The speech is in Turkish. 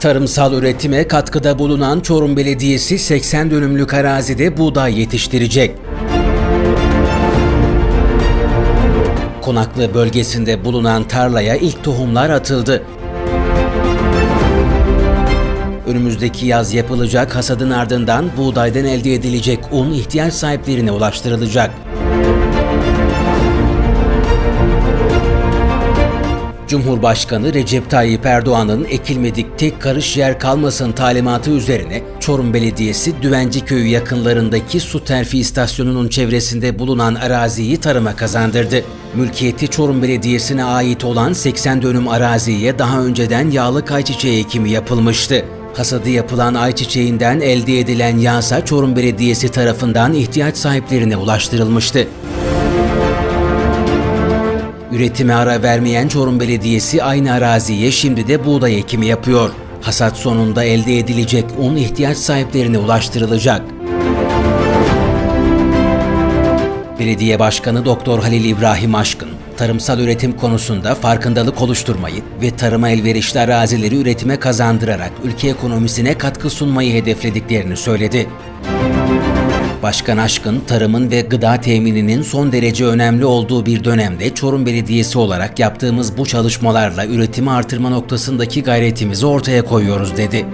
Tarımsal üretime katkıda bulunan Çorum Belediyesi 80 dönümlük arazide buğday yetiştirecek. Konaklı bölgesinde bulunan tarlaya ilk tohumlar atıldı. Önümüzdeki yaz yapılacak hasadın ardından buğdaydan elde edilecek un ihtiyaç sahiplerine ulaştırılacak. Cumhurbaşkanı Recep Tayyip Erdoğan'ın ekilmedik tek karış yer kalmasın talimatı üzerine Çorum Belediyesi Düvenci Köyü yakınlarındaki su terfi istasyonunun çevresinde bulunan araziyi tarıma kazandırdı. Mülkiyeti Çorum Belediyesi'ne ait olan 80 dönüm araziye daha önceden yağlı kayçiçeği ekimi yapılmıştı. Hasadı yapılan ayçiçeğinden elde edilen yağsa Çorum Belediyesi tarafından ihtiyaç sahiplerine ulaştırılmıştı. Üretime ara vermeyen Çorum Belediyesi aynı araziye şimdi de buğday ekimi yapıyor. Hasat sonunda elde edilecek un ihtiyaç sahiplerine ulaştırılacak. Belediye Başkanı Doktor Halil İbrahim Aşkın, tarımsal üretim konusunda farkındalık oluşturmayı ve tarıma elverişli arazileri üretime kazandırarak ülke ekonomisine katkı sunmayı hedeflediklerini söyledi. Başkan Aşkın, tarımın ve gıda temininin son derece önemli olduğu bir dönemde Çorum Belediyesi olarak yaptığımız bu çalışmalarla üretimi artırma noktasındaki gayretimizi ortaya koyuyoruz dedi.